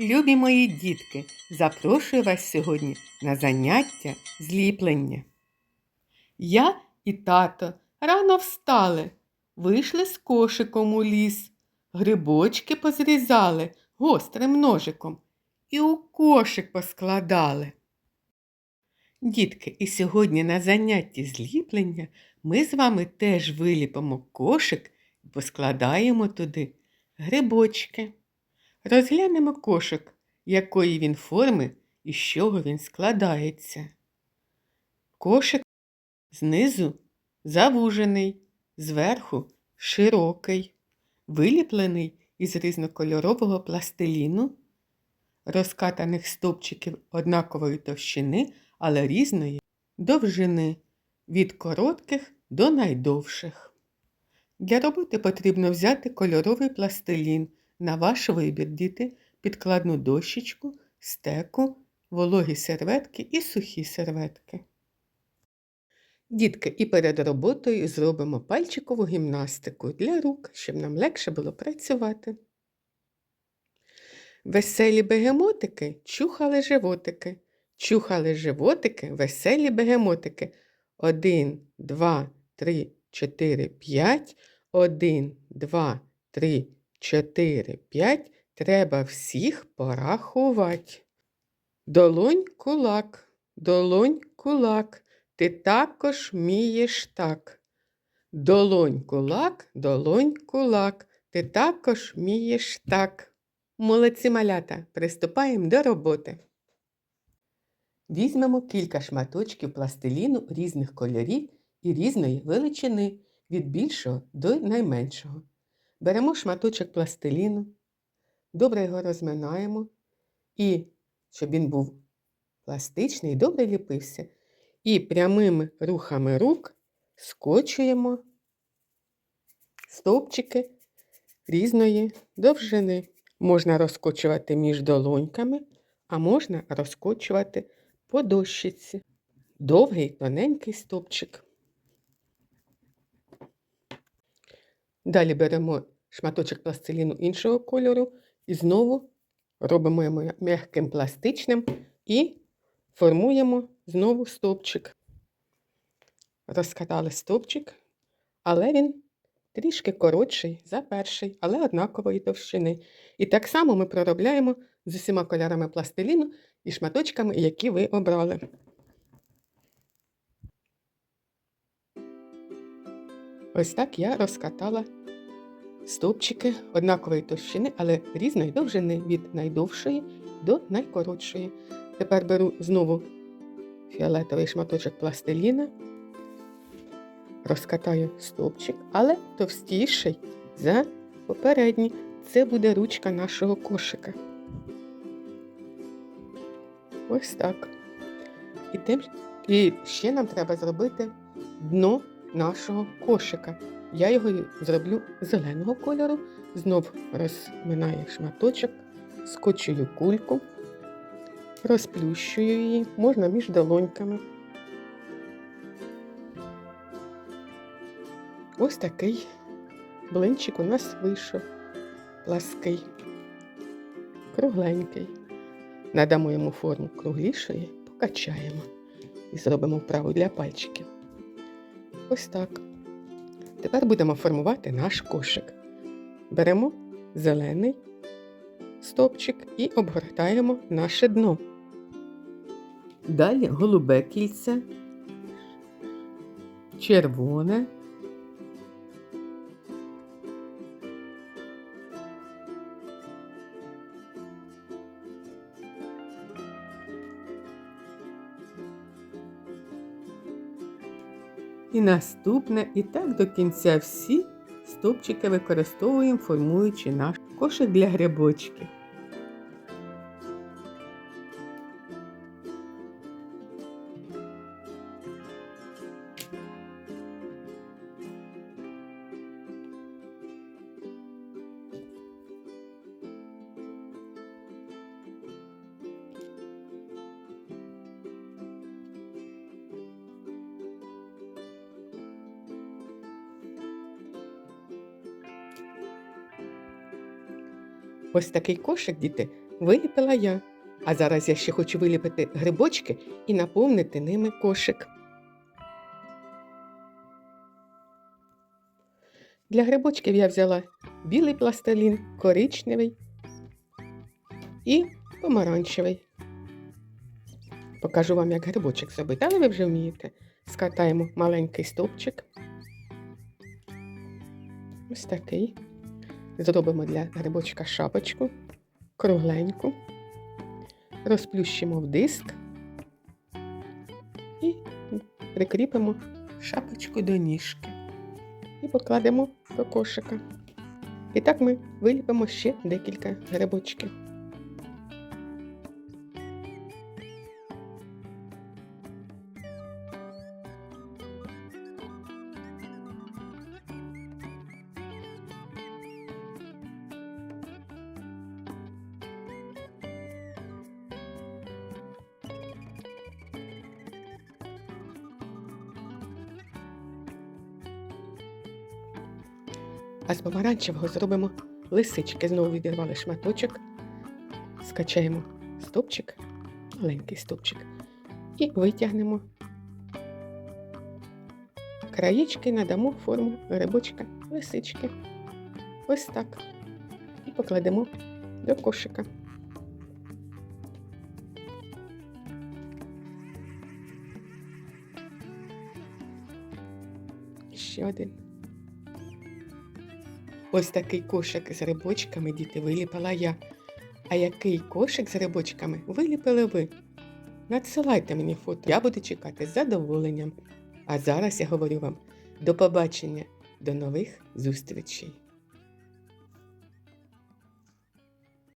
Любі мої дітки, запрошую вас сьогодні на заняття зліплення. Я і тато рано встали, вийшли з кошиком у ліс, грибочки позрізали гострим ножиком і у кошик поскладали. Дітки, і сьогодні на занятті зліплення ми з вами теж виліпимо кошик і поскладаємо туди грибочки. Розглянемо кошик, якої він форми і з чого він складається. Кошик знизу завужений, зверху широкий, виліплений із різнокольорового пластиліну, розкатаних стовпчиків однакової товщини, але різної довжини від коротких до найдовших. Для роботи потрібно взяти кольоровий пластилін на ваш вибір, діти, підкладну дощечку, стеку, вологі серветки і сухі серветки. Дітки, і перед роботою зробимо пальчикову гімнастику для рук, щоб нам легше було працювати. Веселі бегемотики чухали животики, чухали животики, веселі бегемотики. Один, два, три, чотири, п'ять. Один, два, три, чотири, п'ять. Треба всіх порахувати. Долонь кулак, долонь кулак, ти також вмієш так. Долонь кулак, долонь кулак, ти також вмієш так. Молодці малята, приступаємо до роботи. Візьмемо кілька шматочків пластиліну різних кольорів і різної величини від більшого до найменшого. Беремо шматочок пластиліну, добре його розминаємо і, щоб він був пластичний, добре ліпився. І прямими рухами рук скочуємо стовпчики різної довжини. Можна розкочувати між долоньками, а можна розкочувати по дощиці. Довгий тоненький стовпчик. Далі беремо шматочок пластиліну іншого кольору і знову робимо його м'яким пластичним і формуємо знову стовпчик. Розкатали стовпчик, але він трішки коротший за перший, але однакової товщини. І так само ми проробляємо з усіма кольорами пластиліну і шматочками, які ви обрали. Ось так я розкатала стовпчики однакової товщини, але різної довжини від найдовшої до найкоротшої. Тепер беру знову фіолетовий шматочок пластиліна, розкатаю стовпчик, але товстіший за попередній. Це буде ручка нашого кошика. Ось так. І, тим, і ще нам треба зробити дно нашого кошика. Я його зроблю зеленого кольору, знов розминаю шматочок, скочую кульку, розплющую її, можна між долоньками. Ось такий блинчик у нас вийшов плаский, кругленький. Надамо йому форму круглішої, покачаємо і зробимо вправу для пальчиків. Ось так. Тепер будемо формувати наш кошик. Беремо зелений стопчик і обгортаємо наше дно. Далі голубе кільце, червоне, І наступне, і так до кінця всі стовпчики використовуємо, формуючи наш кошик для грибочків. Ось такий кошик, діти, виліпила я. А зараз я ще хочу виліпити грибочки і наповнити ними кошик. Для грибочків я взяла білий пластилін, коричневий і помаранчевий. Покажу вам, як грибочок зробити, але ви вже вмієте. Скатаємо маленький стовпчик. Ось такий. Зробимо для грибочка шапочку, кругленьку, розплющимо в диск і прикріпимо шапочку до ніжки і покладемо до кошика. І так ми виліпимо ще декілька грибочків. А з помаранчевого зробимо лисички. Знову відірвали шматочок, скачаємо стопчик, маленький стопчик, і витягнемо краєчки, надамо форму грибочка лисички. Ось так. І покладемо до кошика. Ще один. Ось такий кошик з рибочками діти виліпила я. А який кошик з рибочками виліпили ви? Надсилайте мені фото, я буду чекати з задоволенням. А зараз я говорю вам до побачення, до нових зустрічей.